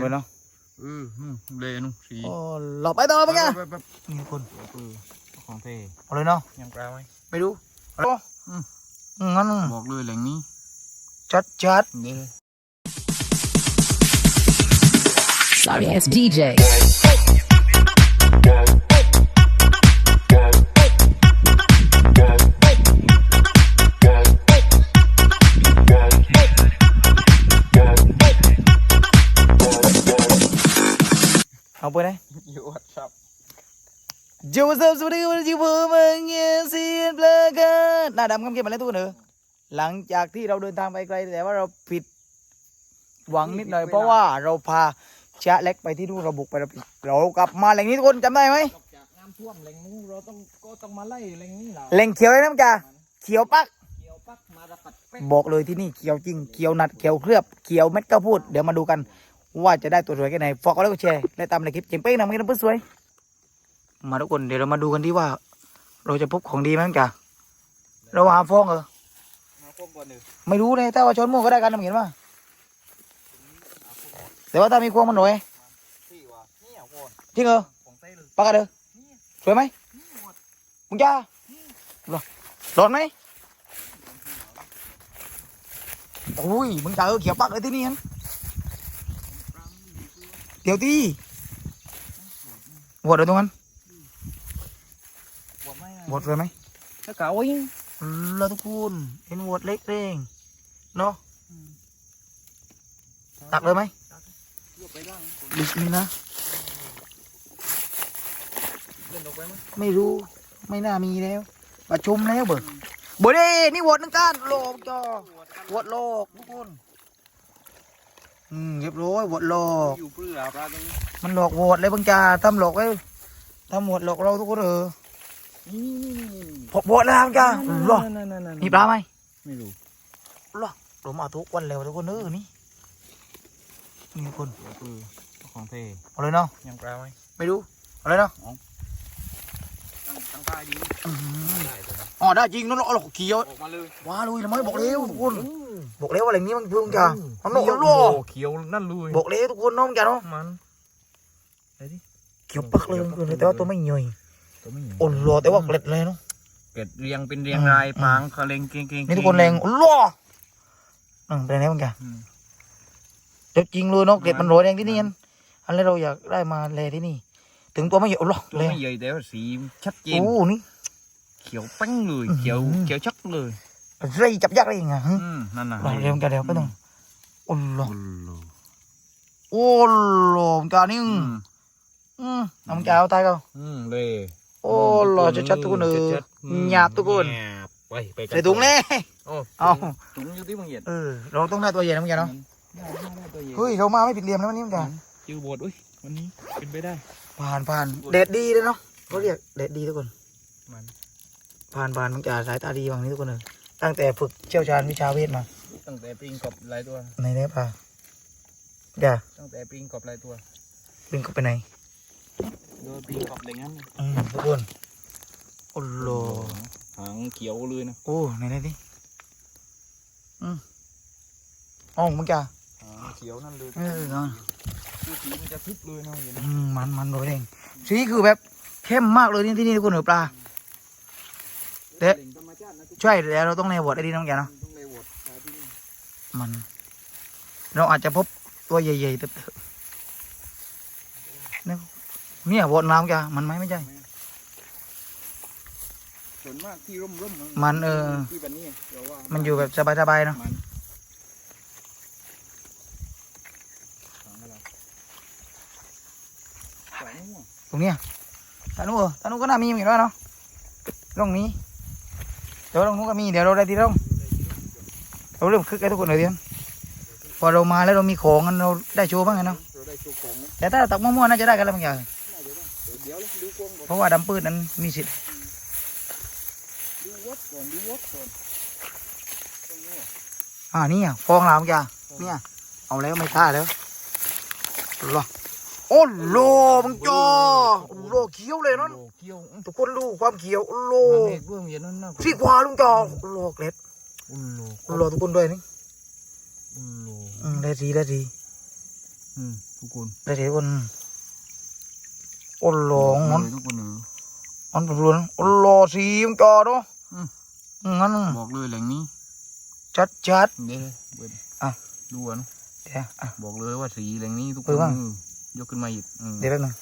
ไปเนาะเออนู่นเลยนู่นสีโอ้หลบไปต่อไปไงไปไปนี่ทุกคนเออของเท่เอาเลยเนาะยังปลาไหมไม่รู้โอ้อืมงั้นบอกเลยแหล่งนี้จัดจัดเด้ Sorry ass DJ. เซิร์ฟสวัสดีวันนี้ผมเองเงี้ยเสียนเพลกันหน้าดำคำเก็บมาแล้วทุกคนเนอะหลังจากที่เราเดินทางไปไกลแต่ว่าเราผิดหวังนิดหน่อยเพราะว่าเราพาชะเล็กไปที่นู่นเราบุกไปเราผิดเรากลับมาแหล่งนี้ทุกคนจำได้ไหมจากน้ำท่วมแหล่งนู้นเราต้องก็ต้องมาไล่แหล่งนี้เหรอแหล่งเขียวเลยนะมั้งจ้าเขียวปัก เกี่ยวปักมาตะปัดเป็ดบอกเลยที่นี่เขียวจริงเขียวนัดเขียวเคลือบเขียวเม็ดข้าวโพูดเดี๋ยวมาดูกัน ว่าจะได้ตัวสวยแค่ไหนฝากกดไลค์กดแชร์และตามในคลิปเจ๋งเป้งนำกันนะเพื่อนสวย มาทุกคนเดี๋ยวเรามาดูกันที่ว่า เราจะพบของดีไหมมั้งจ้าเราหาฟองเหรอมาพวกก่อนหนึ่งไม่รู้เลยถ้าว่าชนหมู่ก็ได้กันนะเห็นว่าแต่ว่าถ้ามีควงมันหน่อยสี่ว่ะนี่อะก่อนจริงเหรอของเต้เลยปากกันเด้อสวยไหมมึงจ้าหรอหลอนไหมโอ้ยมึงจ้าเออเขียวปักเลยที่นี่ฮันเดี๋ยวที่หวดเลยตรงนั้น หัวไม่หวดเลยไหมถ้าเก่าอิงเราทุกคนเห็นหวดเล็กเองเนาะตักเลยไหมยกไปบ้างดึกนี่นะเล่นออกไปมั้ยไม่รู้ไม่น่ามีแล้ว ประชุมแล้วเบิกบ่ได้นี่โหวตนึงการโลกจอโหวตโลกทุกคนอืมเรียบร้อยโหวตโลกอยู่เปลือกปลาตรงนี้มันหลอกโหวตเลยบางจาทำหลอกไว้ทำโหวตหลอกเราทุกคนเออนี่นี่นี่นี่ พบโหวตแล้วบางจาหรอนั่นนั่นนั่นมีปลาไหมไม่รู้หรอผมเอาทุกวันแล้วทุกคนเออนี่นี่ทุกคนเออของเท่เอาเลยเนาะยังปลาไหมไม่รู้เอาเลยเนาะตั้งตั้งใต้ดีอื้อหือได้ตัวนี้อ๋อได้จริงนั่นหรอกหลอกเขียวออกมาเลยว้าลุยแล้วไม่บอกแล้วทุกคนบอกแล้วว่าอะไรนี้มันเพิ่งจะมันหนกเขียวหรอเขียวนั่นเลยบอกแล้วทุกคนเน้องจ้าเนาะมันไหนดิเขียวปักเลยทุกคนแต่ว่าตัวไม่ย่อยตัวไม่ใหญ่ อ่อนรอแต่ว่าเกล็ดเลยเนาะเกล็ดเรียงเป็นเรียงรายพางคาเลงเก่งเก่งนี่ทุกคนแรงอ่อนรออืมเป็นไงบ้างจ้ะอืมเดี๋ยวจริงเลยเนาะเกล็ดมันโรยแรงที่นี่อันอันนี้เราอยากได้มาแลที่นี่ ถึงตัวไม่ใหญ่อ่อนรอตัวเลยไม่ใหญ่แต่ว่าสีชัดเจนโอ้นี่เขียวแป้งเลยอื้อหือเขียวเขียวชักเลยไรจับยากอะไรอย่างเงี้ยอืมนั่นน่ะรอเร็วกันเดี๋ยวก็ต้องอ่อนรอโอ้โหโอ้โหจ้านี่อือืมมอืมเอามันจะเอาตายก็อืมเลย โอ้หล่อชัดๆทุกคนเออชัดๆอืมหยาบทุกคนหยาบไปไปกันใส่ถุงเลยโอ้เอาถุงอยู่ที่บางเหยียดเออเราต้องได้ตัวใหญ่นะมึงจ้ะเนาะได้ได้ได้ตัวใหญ่เฮ้ยเรามาไม่ผิดเหลี่ยมแล้ววันนี้มึงจ้ะจิวโบดอุ้ยวันนี้เป็นไปได้ ผ่านผ่านเดดดีเลยเนาะเขาเรียกเดดดีทุกคนมันผ่านผ่านมึงจ่าสายตาดีบางนี้ทุกคนเลยตั้งแต่ฝึกเชี่ยวชาญวิชาเวทมา ตั้งแต่ปิงกบหลายตัวในเนี้ยป่ะอย่าตั้งแต่ปิงกบหลายตัวดึงเข้าไปไหน โดนปิงกบอะไรงั้นอืมทุกคนโอ้โหหางเขียวเลยนะโอ้ไหนไหนดิอืมอ๋อมึงจ่าหางเขียวนั่นเลยเออเนาะคือสีมันจะทิพย์เลยนะเห็นไหมอืมมันมันโดยเองสีคือแบบเข้มมากเลยนี่ที่นี่ทุกคนเหนือปลาเด็ดหล่งธรรมชาตินะทุกใช่แล้วเราต้องในวอดไอ้ดีน้องแกเนาะคนต้องเลยโหวตปลาที่นี่มัน เราอาจจะพบตัวใหญ่ๆแต่เนี่ย เนี่ยวอดน้ำแกมันไหมไม่ใช่ ส่วนมากที่ร่มร่มมันเออ ที่แบบนี้เดี๋ยวว่ามันอยู่แบบสบายๆเนาะมันหางอะไรสายม่วงตรงเนี้ยตานุเออตานุก็น่ามีเหมือนกันเนาะร่องนี้ เดี๋ยวร่องนู้นก็มีเดี๋ยวเราได้ที่ร่องเราเริ่มคึกกันทุกคนเลยเดียวพอเรามาแล้วเรามีของกันเราได้โชว์บ้างไงเนาะเราได้โชว์ของนะแต่ถ้าเราตักมั่วๆน่าจะได้กันแล้วบางอย่างได้ เดี๋ยวนะเดี๋ยวเดี๋ยวดูกล้องก่อนเพราะว่าดำปืนนั้นมีสิทธิ์ดูวัดก่อนดูวัดก่อนตรงนี้อ่านี่อะฟองลาวบางอย่างเนี่ยเอาแล้วไม่ท่าแล้วรอโอ้โลมึงจอโอ้โลเขียวเลยเนาะโอ้เกี่ยวอื้อทุกคนดูความเขียวโอ้โลมันเมฆเบื้องเย็นนั่นนะสีกว่าลุงจอโอ้โลเกล็ดอุลโลโอ้โลทุกคนด้วยนี่อุลโลอืมได้ดีได้ดีอืมทุกคนได้เดี๋ยวคนโอ้โหลงมันเลยทุกคนเออมันเป็นรุนโอ้โหสีมันจอด้วยอืมงั้นบอกเลยแหล่งนี้ ชัดชัดเด้เบิดอะดูอะเนอะๆเดี๋ยวอะบอกเลยว่าสีแหล่งนี้ทุกคเอนอว่างเออยกขึ้นมาอีกอืมเดี๋ยวแป๊บนึง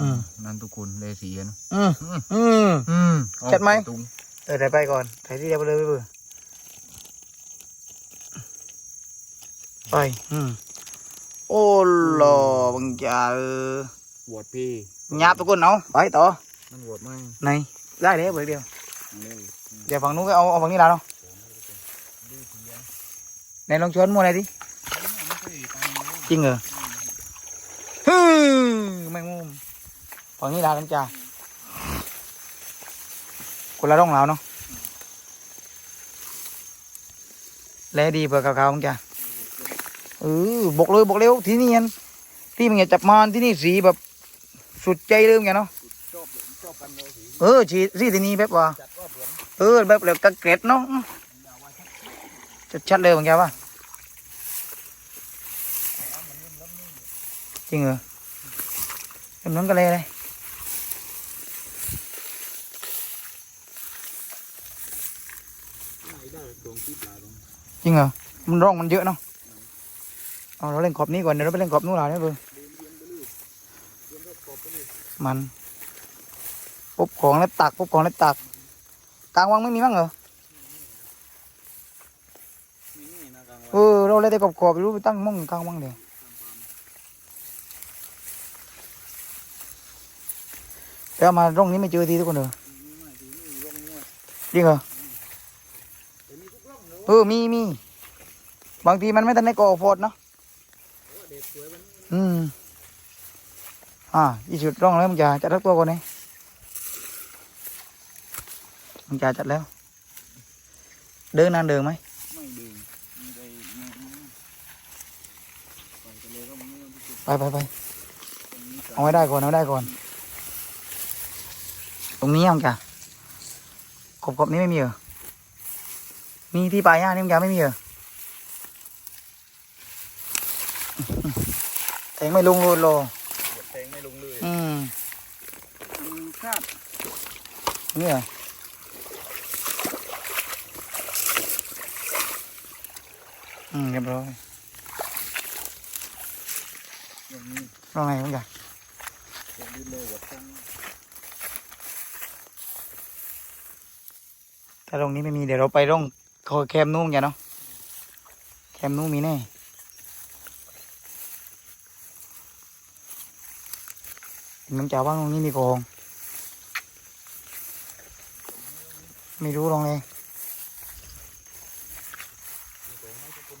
อืมนั่นทุกคนเลยสีอะเนอะอืมอืมอืมอืมเอาจัดไหมตุงเออเดี๋ยวไปก่อนถ่ายที่เดียวไปเลยไปเบื่อไป อืม โอ้โหบังจ่าเออห วดพี่หยาบทุกคนเอาไปต่อมันหวดไหมไหนได้เลยเบอร์เดียวเร็วเดี๋ยวฝั่งนู้นก็เอาเอาฝั่งนี้ละเนาะไหนลองชวนมัวอะไรดิจริงเหรอฮึมแมงมุมฝั่งนี้ลากันจ้าคนละร่องแล้วเนาะแลดีเผื่อขาวๆมึงจ้าเออบอกเลยบอกเร็วที่นี่ยันที่มึงอย่าจับมานที่นี่สีแบบ สุดใจเลยมึงอย่าเนาะชอบชอบกันเลยสีเออสีสีที่นี่แบบว่าจัดว่าเหมือนเออแบบแบบตะเกร็ดเนาะจะชัดเลยเหมือนกันปะจริงเหรอเป็นเหมือนกันเลยเลยไม่ได้ดวงที่ปลาตรงจริงเหรอมันร่องมันเยอะเนาะเอาเราเล่นขอบนี้ก่อนเดี๋ยวเราไปเล่นขอบนู้นหล่ะเนี่ยเบอร์ มันปุ๊บของแล้วตักปุ๊บของแล้วตัก กลางวังไม่มีมั้งเหรอมีนี่นะกลางเออเราเลยได้ขอบขอบๆไปรู้ไปตั้งม่องกลางวังเดี๋ยวแต่เอามาร่องนี้ไม่เจอทีทุกคนเหรอจริงเหรอเออมีมีบางทีมันไม่ทันได้ก่อโฟดเนาะอืม อ่ายี่สิบร่องแล้วมึงจะจัดรักตัวก่อนเนี่ยมึงจะจัดแล้ว เดินนานเดินไหมไม่ดึงมีไปไปกันไปไปไปเอาไว้ได้ก่อนเอาไว้ได้ก่อน ตรงนี้มึงจะขอบขอบนี้ไม่มีเหรอมีที่ปลายย่านี่มึงจะไม่มีเหรอแทงไม่ลงโลดโล แทงไม่ลงเลย อืม มัน คาดนี่เหรออืมเรียบร้อยอย่างนี้ร่องไหนมึงจะจะยืนเลยหัวตั้งถ้าร่องนี้ไม่มีเดี๋ยวเราไปร่องคอแคมนู้นอย่าเนาะแคมนู้นมีแน่มึงจะว่าตรงนี้มีโกง ไม่รู้ลองเลย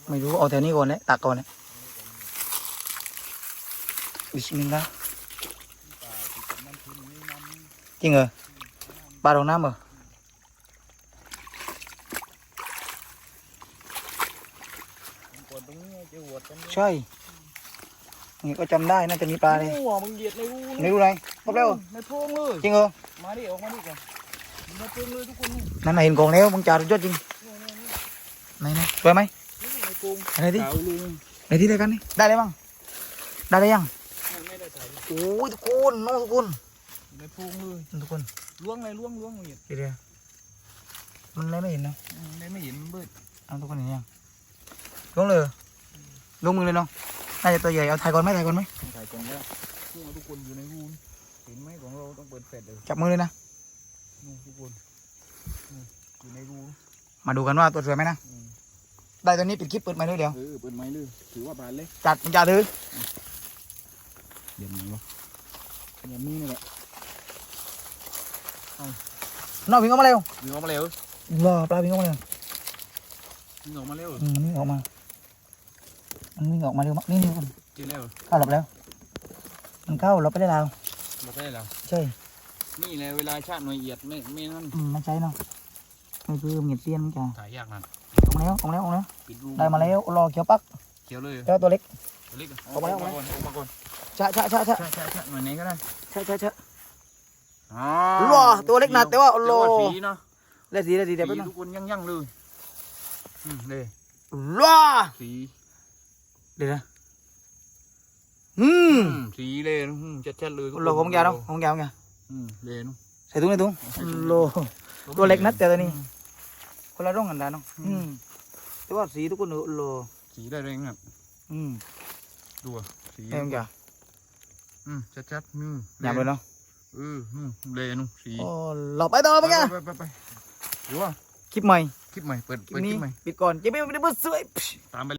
ไม่รู้เอาแถวนี้ก่อนเลยตักก่อนเลยบิสมิลลาห์จริงเหรอปลาดองน้ำเหรอก่อนตรงนี้เจอหัวกันใช่นี่ก็จำได้น่าจะมีปลาเลยหัวมึงเหยียดในรูไม่รู้อะไรพบแล้วในโพรงเลยจริงเหรอมาดิออกมาดิก่อน นนี่นั่นน่ะเห็นกองแล้วมึงจ่าสุดยอดจริงไหนไหนสวยไหมนี่ในโพรงอะไรดิขาวลุงไหนที่ได้กันนี่ได้เลยบ้างได้เลยยังไม่ได้ถ่ายโอ้ยทุกคนน้องทุกคนในโพรงเลยทุกคนล้วงเลยล้วงล้วงเหยียดเดี๋ยวๆมันเลยไม่เห็นนะได้ไม่เห็นเบิดเอาทุกคนเห็นยังลงเลยเหรอลงมือเลยเนาะน่าจะตัวใหญ่เอาถ่ายก่อนไหมถ่ายก่อนไหมถ่ายก่อนแล้วพวกเราทุกคนอยู่ในรูนเห็นไหมของเราต้องเปิดแฟลชเลยจับมือเลยนะ นู่นทุกคนนี่อยู่ในรูนมาดูกันว่าตัวสวยไหมนะ อืมได้ตัวนี้ปิดคลิปเปิดไมค์ด้วยเดี๋ยว เออเปิดไม้เลยถือว่าบานเลยจัดมึงจ่าถือเดี๋ยวนี้วะอย่างนี้นี่แหละน้องวิ่งออกมาเร็ววิ่งออกมาเร็วรอปลาวิ่งออกมาเร็ววิ่งออกมาเร็วอืมมันวิ่งออกมา มันวิ่งออกมาเร็วมากนี่นี่ทุกคนเจอแล้วเข้าหลบแล้ว มันเข้าหลบไปได้แล้วบอกได้แล้ว ใช่ นี่แหละเวลาชาติหน่วยเหยียดไม่ไม่นั่นอืมมันใช่เนาะไม่เพิ่มเหยียดเสี้ยนมันจ้ะถ่ายยากนั่นออกมาแล้วออกมาแล้วออกมาแล้วปิดรูได้มาแล้วรอเขียวปักเขียวเลยแล้วตัวเล็ก ตัวเล็กออกมาแล้วก่อนออกมาก่อนชะชะชะชะใช่ใช่ใช่หน่วยไหนก็ได้ชะชะชะอ๋อว้าตัวเล็กหนักแต่ว่าโอ้โหแต่สีเนาะได้สีได้สีเดี๋ยวสีแป๊บนึงทุกคนยั่งยั่งๆเลยอืมเลยว้าสีเดี๋ยวนะสีเลยนะอืมชัดๆเลยทุกคนโลของแกเนาะของแกของแกอืม เลยเนาะใส่ถุงในถุงโลตัวเล็กนัดแต่ตัวนี้ คนละร่องกันนะเนาะอืมแต่ว่าสีทุกคนโลสีได้เลยครับอืมดูอะสีเอ็มแกอืมชัดๆอืมยามเลยเนาะเออนู่นเลยนู่นสีโอ้หลบไปต่อไปแกไปไปไปหรือว่าคลิปใหม่คลิปใหม่เปิดคลิเปิปดคนี้ลิปใหม่ปิดก่อนจะไม่ได้เปิดสวยตามไป